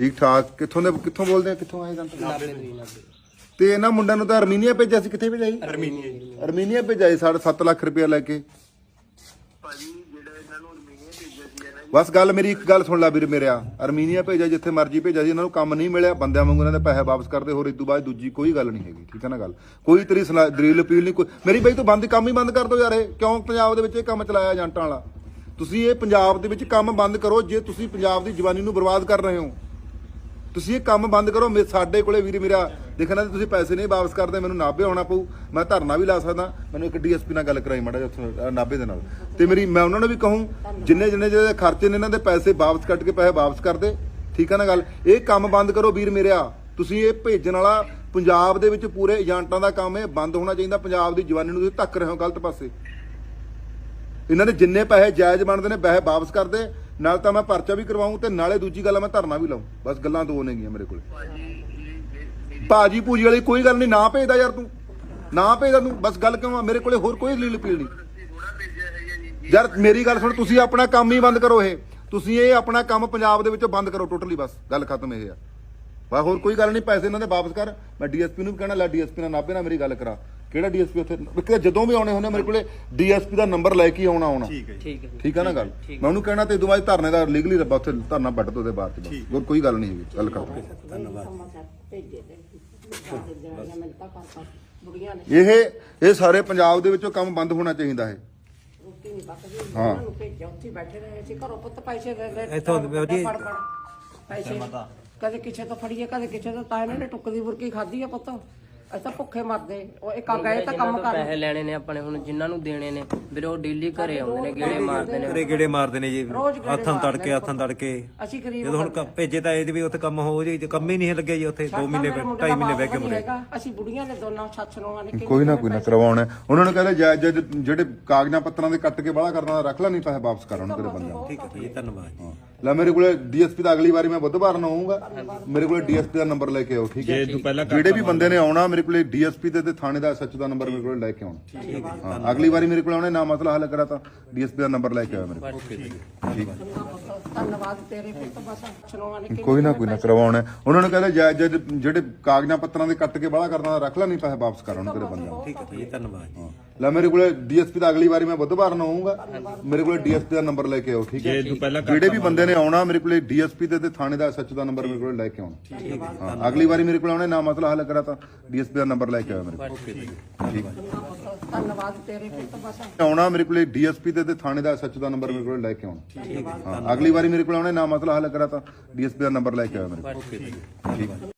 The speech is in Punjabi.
ਠੀਕ ਠਾਕ ਕਿੱਥੋਂ ਦੇ ਕਿੱਥੋਂ ਬੋਲਦੇ ਆ? ਕਿੱਥੋਂ ਆਏ ਜੰਤ ਤੇ ਇਹਨਾਂ ਮੁੰਡਿਆਂ ਨੂੰ ਤਾਂ ਅਰਮੀਨੀਆ ਭੇਜਿਆ ਸੀ ਕਿੱਥੇ ਭੇਜਿਆ ਸੀ ਅਰਮੀਨੀਆ ਅਰਮੀਨੀਆ ਭੇਜਿਆ ਸੀ 7.5 ਲੱਖ ਰੁਪਇਆ ਲੈ ਕੇ। ਭਾਜੀ ਜਿਹੜਾ ਇਹਨਾਂ ਨੂੰ ਅਰਮੀਨੀਆ ਭੇਜਿਆ ਸੀ ਇਹਨਾਂ ਬਸ ਗੱਲ ਮੇਰੀ ਇੱਕ ਗੱਲ ਸੁਣ ਲੈ ਵੀਰ ਮੇਰਿਆ। ਅਰਮੀਨੀਆ ਭੇਜਿਆ ਜਿੱਥੇ ਮਰਜ਼ੀ ਭੇਜਿਆ ਸੀ ਇਹਨਾਂ ਨੂੰ ਕੰਮ ਨਹੀਂ ਮਿਲਿਆ। ਬੰਦਿਆਂ ਵਾਂਗੂ ਇਹਨਾਂ ਦੇ ਪੈਸੇ ਵਾਪਸ ਕਰਦੇ ਹੋਰ ਇਸ ਤੋਂ ਬਾਅਦ ਦੂਜੀ ਕੋਈ ਗੱਲ ਨਹੀਂ ਹੈਗੀ ਠੀਕ ਹੈ ਨਾ ਗੱਲ? ਕੋਈ ਤੇਰੀ ਸਲਾ- ਦਲੀਲ ਅਪੀਲ ਨਹੀਂ ਕੋਈ ਮੇਰੀ ਬਈ ਤੂੰ ਬੰਦ ਕੰਮ ਹੀ ਬੰਦ ਕਰ ਦੋ ਯਾਰ ਇਹ। ਕਿਉਂ ਪੰਜਾਬ ਦੇ ਵਿੱਚ ਇਹ ਕੰਮ ਚਲਾਇਆ ਏਜੰਟਾਂ ਵਾਲਾ? ਤੁਸੀਂ ਇਹ ਪੰਜਾਬ ਦੇ ਵਿੱਚ ਕੰਮ ਬੰਦ ਕਰੋ ਜੇ ਤੁਸੀਂ ਪੰਜਾਬ ਦੀ ਜਵਾਨੀ ਨੂੰ ਬਰਬਾਦ ਕਰ ਰਹੇ ਹੋ। ਤੁਸੀਂ ਇਹ ਕੰਮ ਬੰਦ ਕਰੋ, ਮੇ ਸਾਡੇ ਕੋਲੇ ਵੀਰ ਮੇਰਾ ਦੇਖਣਾ ਤੇ ਤੁਸੀਂ ਪੈਸੇ ਨਹੀਂ ਵਾਪਸ ਕਰਦੇ, ਮੈਨੂੰ ਨਾਭੇ ਆਉਣਾ ਪਊ। ਮੈਂ ਧਰਨਾ ਵੀ ਲਾ ਸਕਦਾ, ਮੈਨੂੰ ਇੱਕ ਡੀਐਸਪੀ ਨਾਲ ਗੱਲ ਕਰਾਈ ਮਾੜਾ ਜਿਹਾ ਨਾਭੇ ਦੇ ਨਾਲ। ਤੇ ਮੇਰੀ ਮੈਂ ਉਹਨਾਂ ਨੂੰ ਵੀ ਕਹੂੰ, ਜਿੰਨੇ ਜਿੰਨੇ ਜਿਹੜੇ ਖਰਚੇ ਨੇ ਇਹਨਾਂ ਦੇ ਪੈਸੇ ਵਾਪਸ ਕੱਟ ਕੇ ਪੈਸੇ ਵਾਪਸ ਕਰਦੇ ਠੀਕ ਹੈ ਨਾ ਗੱਲ? ਇਹ ਕੰਮ ਬੰਦ ਕਰੋ ਵੀਰ ਮੇਰਿਆ। ਤੁਸੀਂ ਇਹ ਭੇਜਣ ਵਾਲਾ ਪੰਜਾਬ ਦੇ ਵਿੱਚ ਪੂਰੇ ਏਜੰਟਾਂ ਦਾ ਕੰਮ ਇਹ ਬੰਦ ਹੋਣਾ ਚਾਹੀਦਾ, ਪੰਜਾਬ ਦੀ ਜਵਾਨੀ ਨੂੰ ਤੁਸੀਂ ਧੱਕ ਰਹੇ ਹੋ ਗਲਤ ਪਾਸੇ। ਇਹਨਾਂ ਦੇ ਜਿੰਨੇ ਪੈਸੇ ਜਾਇਜ਼ ਬਣਦੇ ਨੇ, ਪੈਸੇ ਵਾਪਸ ਕਰਦੇ ਨਾਲ ਤਾਂ ਮੈਂ ਪਰਚਾ ਵੀ ਕਰਵਾਉਂ ਤੇ ਨਾਲੇ ਦੂਜੀ ਗੱਲ ਮੈਂ ਧਰਨਾ ਵੀ ਲਾਉਂ। ਬਸ ਗੱਲਾਂ ਦੋ ਨੇਗੀਆਂ ਮੇਰੇ ਕੋਲੇ। ਭਾਜੀ ਇਹ- ਪੂਜੀ ਵਾਲੀ ਕੋਈ ਗੱਲ ਨਹੀਂ, ਨਾ ਭੇਜਦਾ ਯਾਰ ਤੂੰ। ਨਾ ਭੇਜਦਾ ਤੂੰ। ਬਸ ਗੱਲ ਕਿਉਂ ਆ? ਮੇਰੇ ਕੋਲੇ ਹੋਰ ਕੋਈ ਲੀਲ ਪੀਲ ਨਹੀਂ। ਯਾਰ ਮੇਰੀ ਗੱਲ ਸੁਣ, ਤੁਸੀਂ ਆਪਣਾ ਕੰਮ ਹੀ ਬੰਦ ਕਰੋ ਇਹ। ਤੁਸੀਂ ਇਹ ਆਪਣਾ ਕੰਮ ਪੰਜਾਬ ਦੇ ਵਿੱਚੋਂ ਬੰਦ ਕਰੋ ਟੋਟਲੀ ਬਸ। ਗੱਲ ਖਤਮ ਇਹ ਆ। ਬਸ ਹੋਰ ਕੋਈ ਗੱਲ ਨਹੀਂ, ਪੈਸੇ ਇਹਨਾਂ ਦੇ ਵਾਪਸ ਕਰ। ਮੈਂ ਡੀਐਸਪੀ ਨੂੰ ਵੀ ਕਹਿਣਾ, ਲੈ ਡੀਐਸਪੀ ਨਾਲ ਨਾਭੇ ਨਾਲ ਮੇਰੀ ਗੱਲ ਕਰਾ। ਕਿਹੜਾ ਡੀਐਸਪੀ ਉੱਥੇ? ਇੱਕ ਤਾਂ ਜਦੋਂ ਵੀ ਆਉਣੇ ਹੁੰਦੇ ਮੇਰੇ ਕੋਲੇ ਡੀਐਸਪੀ ਦਾ ਨੰਬਰ ਲੈ ਕੇ ਹੀ ਆਉਣਾ ਆਉਣਾ ਠੀਕ ਹੈ ਜੀ। ਠੀਕ ਹੈ ਠੀਕ ਆ ਨਾ ਗੱਲ? ਮੈਂ ਉਹਨੂੰ ਕਹਿਣਾ ਤੇ ਦੁਬਾਰਾ ਧਰਨੇ ਦਾ ਲੀਗਲੀ ਰੱਬਾ ਉੱਥੇ ਧਰਨਾ ਵੱਢ ਦੋ ਦੇ ਬਾਹਰ ਚ। ਹੋਰ ਕੋਈ ਗੱਲ ਨਹੀਂ ਹੈਗੀ ਗੱਲ ਕਰੋ ਬੁੜੀਆਂ ਨੇ ਇਹ ਇਹ ਸਾਰੇ ਪੰਜਾਬ ਦੇ ਵਿੱਚੋਂ ਕੰਮ ਬੰਦ ਹੋਣਾ ਚਾਹੀਦਾ ਹੈ ਹਾਂ। ਉੱਥੇ ਹੀ ਬੈਠੇ ਰਹੇ ਸੀ ਘਰੋਂ ਪੁੱਤ ਪੈਸੇ ਦੇ ਦੇ ਇੱਥੋਂ ਦੀ ਉਹਦੀ- ਪੈਸੇ ਕਦੇ ਕਿਸੇ ਤੋਂ ਫੜੀਏ ਕਦੇ ਕਿਸੇ ਤੋਂ ਤਾਂ ਇਹਨਾਂ ਨੇ ਟੁੱਕਦੀ ਬੁਰਕੀ ਖਾਧੀ ਆ ਪੁੱਤ। ਅਸੀਂ ਭੁੱਖੇ ਮਰਦੇ। ਉਹ ਇੱਕ ਆ ਗਏ ਤਾਂ ਕੰਮ ਕਰ ਪੈਸੇ ਲੈਣੇ ਨੇ ਆਪਣੇ ਹੁਣ ਜਿਨ੍ਹਾਂ ਨੂੰ ਦੇਣੇ ਨੇ ਵੀਰੇ ਉਹ ਡੇਲੀ ਘਰੇ ਆਉਂਦੇ ਨੇ ਗੇੜੇ ਮਾਰਦੇ ਨੇ। ਘਰੇ ਗੇੜੇ ਮਾਰਦੇ ਨੇ ਜੀ ਰੋਜ਼ ਗੇੜੇ ਹੱਥਾਂ ਤੜਕੇ ਹੱਥਾਂ ਤੜਕੇ। ਅਸੀਂ ਗਰੀਬ ਜਦੋਂ ਹੁਣ ਕ- ਭੇਜੇ ਤਾਂ ਇਹਦੇ ਵੀ ਉੱਥੇ ਕੰਮ ਹੋ ਜੀ ਕੰਮ ਹੀ ਨਹੀਂ ਲੱਗਿਆ ਜੀ ਉੱਥੇ 2 ਮਹੀਨੇ ਮੇਰੇ ਮੁੰਡੇ 2.5 ਦਾ ਮਹੀਨੇ ਬਹਿ ਕੇ ਮੁੜੇ ਅਸੀਂ ਬੁੜੀਆਂ ਨੇ ਦੋਨੋਂ ਸੱਸ ਨੂੰ ਆਨੇ ਕੋਈ ਨਾ ਕੋਈ ਨਾ ਕਰਵਾਉਣਾ। ਹੈ। ਉਹਨਾਂ ਨੂੰ ਕਹਿੰਦੇ ਜਾਇਜ਼ ਜਾਇਜ਼ ਜਿਹੜੇ ਕਾਗਜ਼ਾਂ ਪੱਤਰਾਂ ਦੇ ਕੱਟ ਕੇ ਬਾਹਲਾ ਕਰਨਾ ਰੱਖ ਲੈ ਨਹੀਂ ਪੈਸੇ ਵਾਪਸ ਕਰ ਉਹਨਾਂ ਤੇਰੇ ਬੰਦਿਆਂ ਨੂੰ। ਠੀਕ ਹੈ ਜੀ ਧੰਨਵਾਦ ਜੀ। ਲੈ ਮੇਰੇ ਕੋਲੇ ਡੀਐਸਪੀ ਦਾ ਅਗਲੀ ਵਾਰੀ ਮੈਂ ਬੁੱਧਵਾਰ ਨੂੰ ਆਉਂਗਾ ਮੇਰੇ ਕੋਲੇ ਡੀਐਸਪੀ ਦਾ ਨੰਬਰ ਲੈ ਕੇ ਆਓ ਠੀਕ ਹੈ? ਜਿਹੜੇ ਵੀ ਬੰਦੇ ਨੇ ਆਉਣਾ ਮੇਰੇ ਕੋਲੇ ਡੀਐਸਪੀ ਦੇ ਤੇ ਥਾਣੇ ਦਾ ਐਸਐਚ ਦਾ ਨੰਬਰ ਮੇਰੇ ਕੋਲੇ ਲੈ ਕੇ ਆਉਣਾ। ਹਾਂ ਅਗਲੀ ਵਾਰੀ ਮੇਰੇ ਕੋਲ ਆਉਣੇ ਨਾ ਮਸਲਾ ਹੱਲ ਕਰਾ ਤਾਂ ਡੀਐਸਪੀ ਦਾ ਨੰਬਰ ਲੈ ਕੇ ਆਓ ਮੇਰੇ ਕੋਲ। ਠੀਕ। ਹੈ ਧੰਨਵਾਦ ਤੇਰੇ ਪੁੱਤ ਬਸ ਨੂੰ ਆਨੇ ਕੋਈ ਨਾ ਕੋਈ ਨਾ ਕਰਵਾਉਣਾ। ਹੈ। ਉਹਨਾਂ ਨੂੰ ਕਹਿੰਦੇ ਜਾਇਜ਼ ਜਿਹੜੇ ਕਾਗਜ਼ਾਂ ਪੱਤਰਾਂ ਦੇ ਕੱਟ ਕੇ ਬਾਹਲਾ ਕਰਨਾ ਰੱਖ ਲੈ ਨਹੀਂ ਪੈਸੇ ਵਾਪਸ ਕਰ ਉਹਨਾਂ ਤੇਰੇ ਬੰਦਿਆਂ ਨੂੰ। ਠੀਕ ਹੈ ਜੀ ਧੰਨਵਾਦ। ਜੀ। ਲੈ ਮੇਰੇ ਕੋਲੇ ਡੀਐਸਪੀ ਦਾ ਅਗਲੀ ਵਾਰੀ ਮੈਂ ਬੁੱਧਵਾਰ ਨੂੰ ਆਉਂਗਾ ਮੇਰੇ ਕੋਲੇ ਡੀਐਸਪੀ ਦਾ ਨੰਬਰ ਲੈ ਕੇ ਆਓ ਠੀਕ ਹੈ? ਜਿਹੜੇ ਵੀ ਬੰਦੇ ਨੇ ਆਉਣਾ ਮੇਰੇ ਕੋਲੇ ਡੀਐਸਪੀ ਦੇ ਤੇ ਥਾਣੇ ਦਾ ਐਸਐਚ ਦਾ ਨੰਬਰ ਮੇਰੇ ਕੋਲੇ ਲੈ ਕੇ ਆਉਣਾ। ਹਾਂ ਅਗਲੀ ਵਾਰੀ ਮੇਰੇ ਕੋਲ ਆਉਣੇ ਨਾ ਮਸਲਾ ਹੱਲ ਕਰਾ ਤਾਂ ਡੀਐਸਪੀ ਦਾ ਨੰਬਰ ਲੈ ਕੇ ਆਓ ਮੇਰੇ ਕੋਲ। ਠੀਕ। ਹੈ ਧੰਨਵਾਦ ਤੇਰੇ ਪੁੱਤ ਬਸ। ਆਉਣਾ ਮੇਰੇ ਕੋਲੇ ਡੀਐਸਪੀ ਦੇ ਤੇ ਥਾਣੇ ਦਾ ਐਸਐਚ ਦਾ ਨੰਬਰ ਮੇਰੇ ਕੋਲੇ ਲੈ ਕੇ ਆਉਣਾ। ਹਾਂ ਅਗਲੀ ਵਾਰੀ ਮੇਰੇ ਕੋਲ ਆਉਣੇ ਨਾ ਮਸਲਾ ਹੱਲ ਕਰਾ ਤਾਂ ਡੀਐਸਪੀ ਦਾ ਨੰਬਰ ਲੈ ਕੇ ਆਓ ਮੇਰੇ ਕੋਲ। ਠੀਕ। ਹੈ